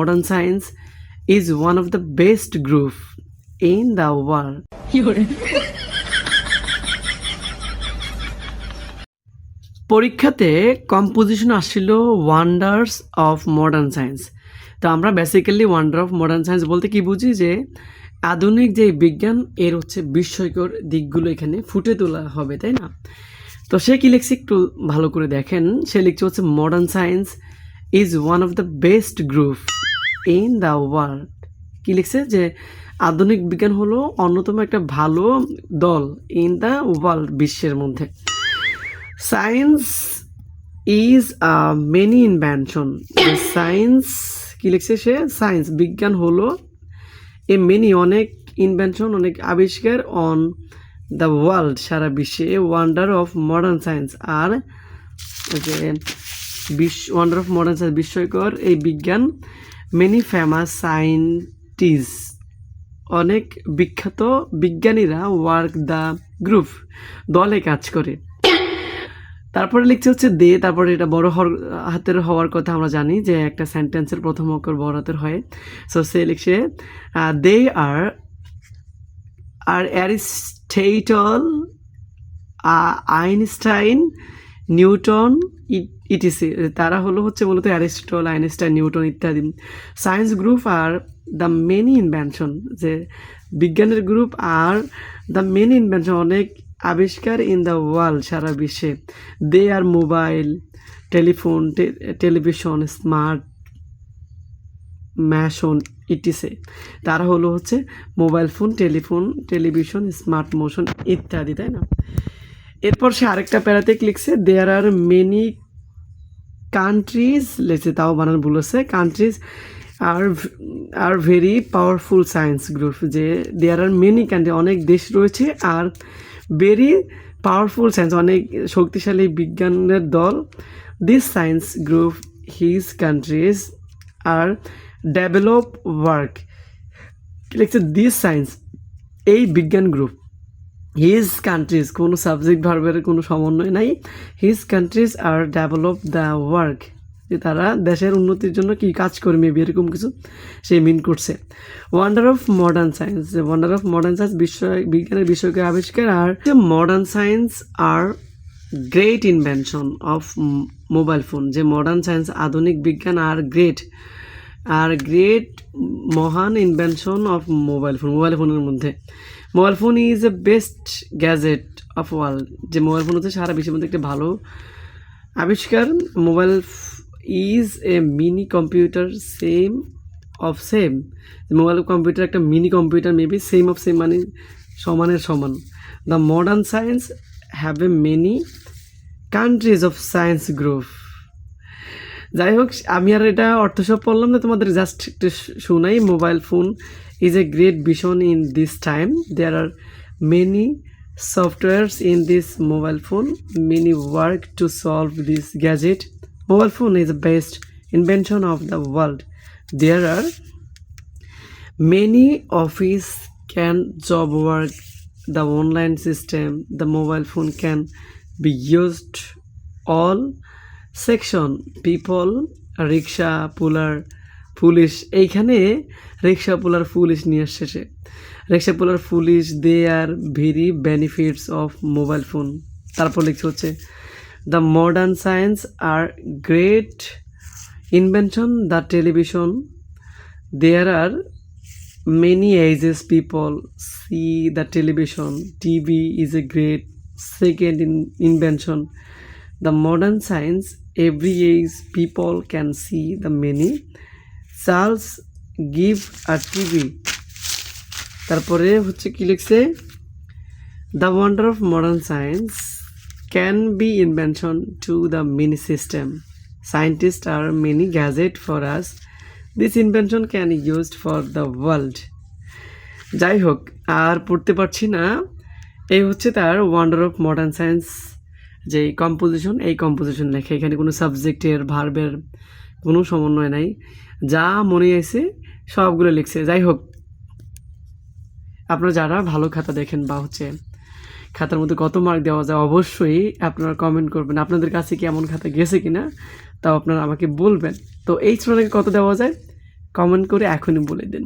modern science is one of the best group in the world. পরীক্ষাতে composition আসছিল wonders of modern science তো আমরা basically wonder of modern science বলতে কি বুঝি যে আধুনিক যে বিজ্ঞান এর হচ্ছে বিস্ময়কর দিকগুলো এখানে ফুটে তোলা হবে তাই না? তো সে কি লিখছে একটু ভালো করে দেখেন। সে লিখছে হচ্ছে modern science is one of the best group in the world কি লিখছে? যে আধুনিক বিজ্ঞান হলো অন্যতম একটা ভালো দল ইন দ্য ওয়ার্ল্ড বিশ্বের মধ্যে। Science is a many invention science কি লিখছে সে? সায়েন্স বিজ্ঞান হলো এ মেনি অনেক ইনভেনশন অনেক আবিষ্কার অন দ্য ওয়ার্ল্ড সারা বিশ্বে। ওয়ান্ডার অফ মডার্ন সায়েন্স আর যে বিশ্ব ওয়ান্ডার অফ মডার্ন সায়েন্স বিস্ময়কর এই বিজ্ঞান। মেনি ফেমাস সায়েন্টিস অনেক বিখ্যাত বিজ্ঞানীরা ওয়ার্ক দ্য গ্রুপ দলে কাজ করে। তারপরে লিখছে হচ্ছে দে, তারপরে এটা বড় হাতের হওয়ার কথা আমরা জানি যে একটা সেন্টেন্সের প্রথম অক্ষর বড় হাতের হয়। সো সে লিখছে they are are Aristotle Einstein Newton etc, তারা হলো হচ্ছে মূলত অ্যারিস্টল আইনস্টাইন, নিউটন ইত্যাদি। Science group are the many invention, যে বিজ্ঞানের group are the many invention, অনেক আবিষ্কার ইন দ্য ওয়ার্ল্ড সারা বিশ্বে। They are mobile, telephone television, smart machine, etc. তারা হলো হচ্ছে mobile phone, telephone, television, smart motion ইত্যাদি, তাই না? এরপর সে আরেকটা প্যারাতে লিখছে দেয়ার আর মেনি কান্ট্রিজ লেখছে, তাও বানান ভুল আছে countries are are very powerful science group যে দেয়ার আর মেনি কান্ট্রি অনেক দেশ রয়েছে আর ভেরি পাওয়ারফুল সায়েন্স অনেক শক্তিশালী বিজ্ঞানের দল। This science group his countries are develop work লিখছে দিস সায়েন্স এই বিজ্ঞান গ্রুপ হিজ কান্ট্রিজ কোনো সাবজেক্ট ভার্বের কোনো সমন্বয় নাই। His countries are develop the work যে তারা দেশের উন্নতির জন্য কি কাজ করে মেবি এরকম কিছু সে মিন করছে। ওয়ান্ডার অফ মডার্ন সায়েন্স যে ওয়ান্ডার অফ মডার্ন সায়েন্স বিষয়, বিজ্ঞানের বিষয়কে আবিষ্কার আর modern science are great invention of mobile phone যে মডার্ন সায়েন্স আধুনিক বিজ্ঞান আর গ্রেট আর গ্রেট মহান invention of mobile phone mobile ফোনের মধ্যে। Mobile phone is a best gadget of world যে মোবাইল ফোন হচ্ছে সারা বিশ্বের মধ্যে একটা ভালো আবিষ্কার। Mobile is a mini computer same of same mobile computer একটা mini computer maybe same of same মানে সমানের সমান। The modern science have a many countries of science group যাই হোক, আমি আর এটা অর্থ সব পড়লাম না, তোমাদের জাস্ট একটু শোনাই। Mobile phone is a great vision in this time. There are many softwares in this mobile phone many work to solve this gadget. Mobile phone is the best invention of the world. There are many office can job work. The online system the mobile phone can be used all section. People rickshaw puller police, এইখানে rickshaw rickshaw puller police নিয়ে আসছে সে। Rickshaw puller police, they are very benefits of mobile phone. তারপর লিখছে হচ্ছে, the modern science are great invention, the television, there are many age as people, see the television, TV is a great second in, invention. The modern science, every age people can see the many charles give are TV. তারপরে হচ্ছে কি লিখছে, the wonder of modern science can be invention to the mini system. Scientist are many gadget for us. This invention can used for the world. যাই হোক, আর পড়তে পারছি না। এই হচ্ছে তার ওয়ান্ডার অফ মডার্ন সায়েন্স যে কম্পোজিশন এই কম্পোজিশন লেখা। এখানে কোনো সাবজেক্টের ভার্বের কোনো সমন্বয় নাই। যা মনে আছে সবগুলো লিখছে। যাই হোক, আপনারা যারা ভালো খাতা দেখেন বা হচ্ছে খাতার মধ্যে কত মার্ক দেওয়া যায়, অবশ্যই আপনারা কমেন্ট করবেন, আপনাদের কাছে কি এমন খাতা গেছে কি না তাও আপনারা আমাকে বলবেন। তো এই শ্রেণীকে কত দেওয়া যায় কমেন্ট করে এখনই বলে দিন।